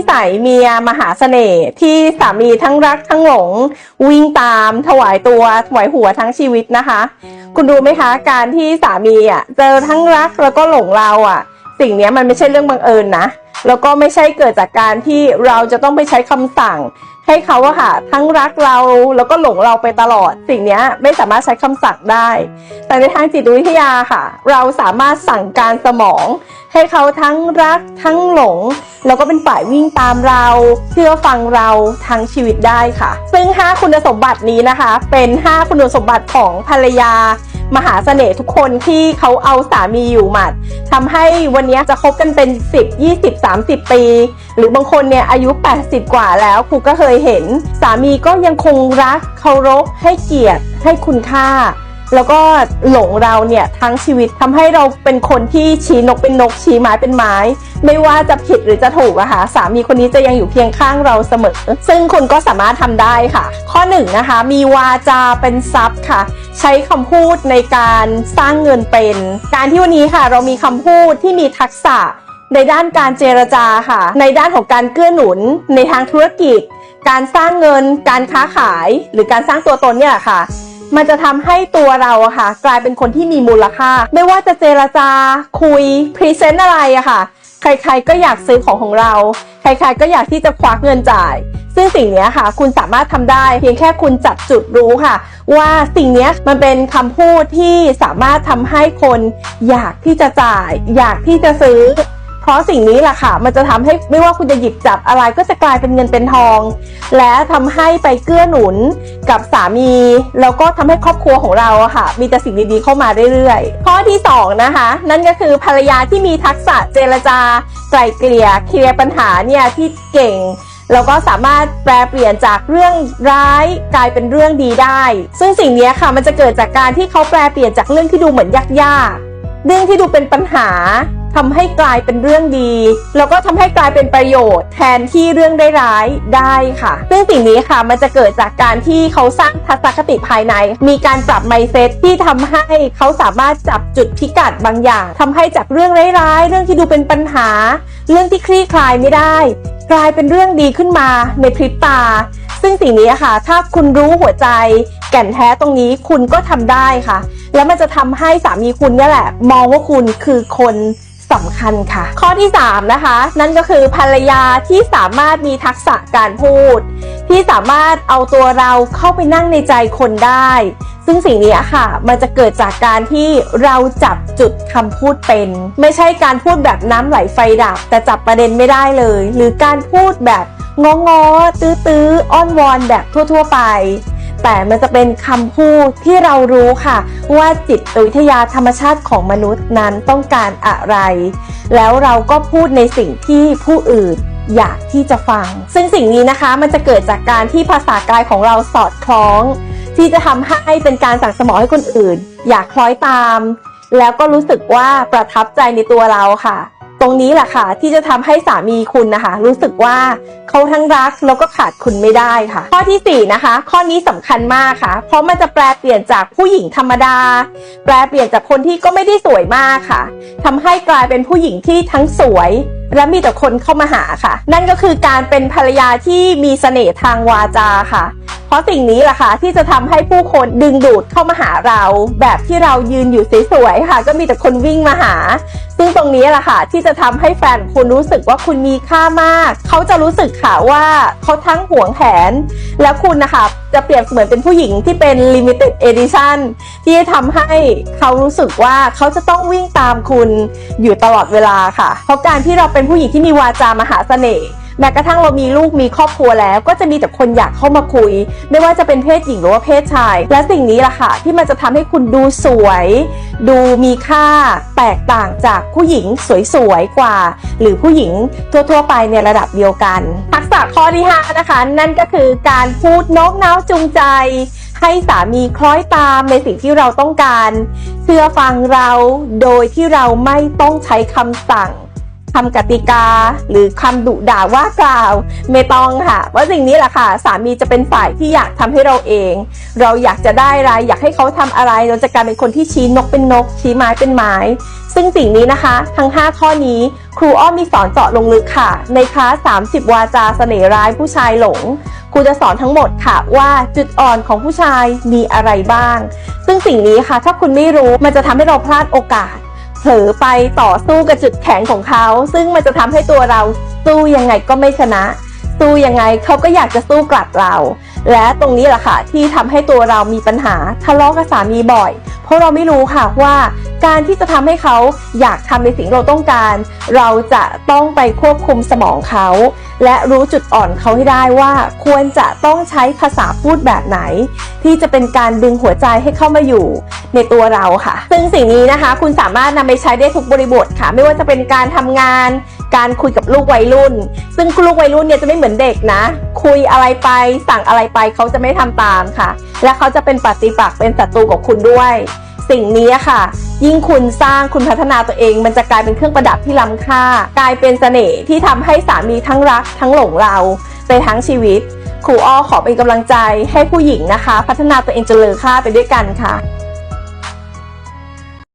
นิสัยเมียมหาเสน่ห์ที่สามีทั้งรักทั้งหลง วิ่งตามถวายตัวถวายหัวทั้งชีวิตนะคะ คุณรู้ไหมคะ การที่สามีอะเจอทั้งรักแล้วก็หลงเราอะ สิ่งเนี้ยมันไม่ใช่เรื่องบังเอิญนะแล้วก็ไม่ใช่เกิดจากการที่เราจะต้องไปใช้คำสั่ง ให้เขาอะค่ะ ทั้งรักเราแล้วก็หลงเราไปตลอด สิ่งนี้ไม่สามารถใช้คำสั่งได้ แต่ในทางจิตวิทยาค่ะ เราสามารถสั่งการสมอง ให้เขาทั้งรักทั้งหลง แล้วก็เป็นฝ่ายวิ่งตามเรา เชื่อฟังเราทั้งชีวิตได้ค่ะ ซึ่ง 5 คุณสมบัตินี้นะคะ เป็น 5 คุณสมบัติของภรรยา มหาเสน่ห์ทุกคนที่เขาเอาสามีอยู่หมัดทำให้วันนี้จะคบกันเป็น 10 20 30 ปี หรือบางคนเนี่ยอายุ 80 กว่าแล้วครูก็เคยเห็น สามีก็ยังคงรักเคารพให้เกียรติให้คุณค่า แล้วก็หลงเราเนี่ยทั้งชีวิตทำให้เราเป็นคนที่ชี้นกเป็นนกชี้ไม้เป็นไม้ ไม่ว่าจะผิดหรือจะถูกอะค่ะสามีคนนี้จะยังอยู่เคียงข้างเราเสมอ ซึ่งคุณก็สามารถทำได้ค่ะ ข้อหนึ่งนะคะมีวาจาเป็นทรัพย์ค่ะ ใช้คำพูดในการสร้างเงินเป็น การที่วันนี้ค่ะ เรามีคำพูดที่มีทักษะในด้านการเจรจาค่ะ ในด้านของการเกื้อหนุนในทางธุรกิจ การสร้างเงิน การค้าขาย หรือการสร้างตัวตนเนี่ยค่ะ มันจะทำให้ตัวเราอะค่ะ กลายเป็นคนที่มีมูลค่า ไม่ว่าจะเจรจา คุย พรีเซนต์อะไรอะค่ะ ใครๆก็อยากซื้อของของเรา ใครๆก็อยากที่จะควักเงินจ่าย ซึ่งสิ่งนี้ค่ะ คุณสามารถทำได้ เพียงแค่คุณจับจุดรู้ค่ะ ว่าสิ่งนี้มันเป็นคำพูดที่สามารถทำให้คน อยากที่จะจ่าย อยากที่จะซื้อ ราะสิ่งนี้แหละค่ะ มันจะทำให้ไม่ว่าคุณจะหยิบจับอะไรก็จะกลายเป็นเงินเป็นทอง และทำให้ไปเกื้อหนุนกับสามี แล้วก็ทำให้ครอบครัวของเราค่ะ มีแต่สิ่งดีๆเข้ามาเรื่อยๆข้อที่สองนะคะ นั่นก็คือภรรยาที่มีทักษะเจรจาไกล่เกลี่ยเคลียร์ปัญหาเนี่ยที่เก่งแล้วก็สามารถแปลเปลี่ยนจากเรื่องร้ายกลายเป็นเรื่องดีได้ ซึ่งสิ่งนี้ค่ะมันจะเกิดจากการที่เขาแปลเปลี่ยนจากเรื่องที่ดูเหมือนยากๆเรื่องที่ดูเป็นปัญหา ทำให้กลายเป็นเรื่องดี แล้วก็ทำให้กลายเป็นประโยชน์ แทนที่เรื่องได้ร้ายได้ค่ะ ซึ่งสิ่งนี้ค่ะมันจะเกิดจากการที่เขาสร้างทัศนคติภายใน มีการปรับไมเซ็ตที่ทำให้เขาสามารถจับจุดพิกัดบางอย่างทำให้จากเรื่องร้ายๆ เรื่องที่ดูเป็นปัญหา เรื่องที่คลี่คลายไม่ได้ กลายเป็นเรื่องดีขึ้นมาในพริบตา ซึ่งสิ่งนี้ค่ะ ถ้าคุณรู้หัวใจแก่นแท้ตรงนี้คุณก็ทำได้ค่ะ แล้วมันจะทำให้สามีคุณเนี่ยแหละ มองว่าคุณคือคน สำคัญค่ะ ข้อที่ 3 นะคะ นั่นก็คือภรรยาที่สามารถมีทักษะการพูด ที่สามารถเอาตัวเราเข้าไปนั่งในใจคนได้ ซึ่งสิ่งนี้ค่ะ มันจะเกิดจากการที่เราจับจุดคำพูดเป็น ไม่ใช่การพูดแบบน้ำไหลไฟดับ แต่จับประเด็นไม่ได้เลย หรือการพูดแบบงองอตื้อๆ อ้อนวอนแบบทั่ว ๆ ไป แต่มันจะเป็นคำพูดที่เรารู้ค่ะ ว่าจิตวิทยาธรรมชาติของมนุษย์นั้นต้องการอะไร แล้วเราก็พูดในสิ่งที่ผู้อื่นอยากที่จะฟัง ซึ่งสิ่งนี้นะคะมันจะเกิดจากการที่ภาษากายของเราสอดคล้อง ที่จะทำให้เป็นการสั่งสมองให้คนอื่น อยากคล้อยตาม แล้วก็รู้สึกว่าประทับใจในตัวเราค่ะ ตรงนี้แหละค่ะ ที่จะทำให้สามีคุณนะคะ รู้สึกว่าเขาทั้งรักแล้วก็ขาดคุณไม่ได้ค่ะ ข้อที่ 4 นะคะ ข้อนี้สำคัญมากค่ะ เพราะมันจะแปลเปลี่ยนจากผู้หญิงธรรมดา แปลเปลี่ยนจากคนที่ก็ไม่ได้สวยมากค่ะทำให้กลายเป็นผู้หญิงที่ทั้งสวย และมีแต่คนเข้ามาหาค่ะ นั่นก็คือการเป็นภรรยาที่มีเสน่ห์ทางวาจาค่ะเพราะสิ่งนี้แหละค่ะที่จะทำให้ผู้คนดึงดูดเข้ามาหาเรา แบบที่เรายืนอยู่สวยๆค่ะ ก็มีแต่คนวิ่งมาหา ซึ่งตรงนี้แหละค่ะ ที่จะทำให้แฟนคุณรู้สึกว่าคุณมีค่ามาก เขาจะรู้สึกค่ะว่าเขาทั้งห่วงแหน แล้วคุณนะคะจะเปรียบเสมือนเป็นผู้หญิงที่เป็น limited edition ที่จะทำให้เขารู้สึกว่าเขาจะต้องวิ่งตามคุณอยู่ตลอดเวลาค่ะ เพราะการที่เราเป็นผู้หญิงที่มีวาจามหาเสน่ห์ แม้กระทั่งเรามีลูกมีครอบครัวแล้ว ก็จะมีแต่คนอยากเข้ามาคุย ไม่ว่าจะเป็นเพศหญิงหรือว่าเพศชาย และสิ่งนี้แหละค่ะ ที่มันจะทำให้คุณดูสวย ดูมีค่าแตกต่างจากผู้หญิงสวยๆกว่า หรือผู้หญิงทั่วๆไปในระดับเดียวกัน ทักษะข้อที่5นะคะนั่นก็คือการพูดโน้มน้าวจูงใจให้สามีคล้อยตามในสิ่งที่เราต้องการ เชื่อฟังเราโดยที่เราไม่ต้องใช้คำสั่ง คำกติกา หรือคำดุด่าว่ากล่าว ไม่ต้องค่ะ ว่าสิ่งนี้แหละค่ะ สามีจะเป็นฝ่ายที่อยากทำให้เราเอง เราอยากจะได้อะไร อยากให้เขาทำอะไร เราจะกลายเป็นคนที่ชี้นกเป็นนก ชี้ไม้เป็นไม้ ซึ่งสิ่งนี้นะคะ ทั้ง 5 ข้อนี้ครูอ้อมมีสอนเจาะลงลึกค่ะ ในคลาส30 วาจาเสน่ห์ร้ายผู้ชายหลงครูจะสอนทั้งหมดค่ะว่าจุดอ่อนของผู้ชายมีอะไรบ้าง ซึ่งสิ่งนี้ค่ะ ถ้าคุณไม่รู้มันจะทำให้เราพลาดโอกาส เผลอไปต่อสู้กับจุดแข็งของเขา ซึ่งมันจะทำให้ตัวเราสู้ยังไงก็ไม่ชนะ สู้ยังไงเขาก็อยากจะสู้กลับเรา และตรงนี้แหละค่ะที่ทำให้ตัวเรามีปัญหาทะเลาะกับสามีบ่อย เพราะเราไม่รู้ค่ะว่าการที่จะทำให้เขาอยากทำในสิ่งเราต้องการ เราจะต้องไปควบคุมสมองเขา และรู้จุดอ่อนเขาให้ได้ว่าควรจะต้องใช้ภาษาพูดแบบไหน ที่จะเป็นการดึงหัวใจให้เข้ามาอยู่ในตัวเราค่ะ ซึ่งสิ่งนี้นะคะ คุณสามารถนำไปใช้ได้ทุกบริบทค่ะ ไม่ว่าจะเป็นการทำงาน การคุยกับลูกวัยรุ่น ซึ่งลูกวัยรุ่นเนี่ยจะไม่เหมือนเด็กนะ คุยอะไรไปสั่งอะไรไปเขาจะไม่ทำตามค่ะ และเขาจะเป็นปฏิปักษ์เป็นศัตรูกับคุณด้วย สิ่งนี้ค่ะ ยิ่งคุณสร้างคุณพัฒนาตัวเอง มันจะกลายเป็นเครื่องประดับที่ล้ำค่า กลายเป็นเสน่ห์ที่ทำให้สามีทั้งรัก ทั้งหลงเราไปทั้งชีวิตครูอ้อขอเป็นกำลังใจให้ผู้หญิงนะคะ พัฒนาตัวเองจนเลอค่าไปด้วยกันค่ะ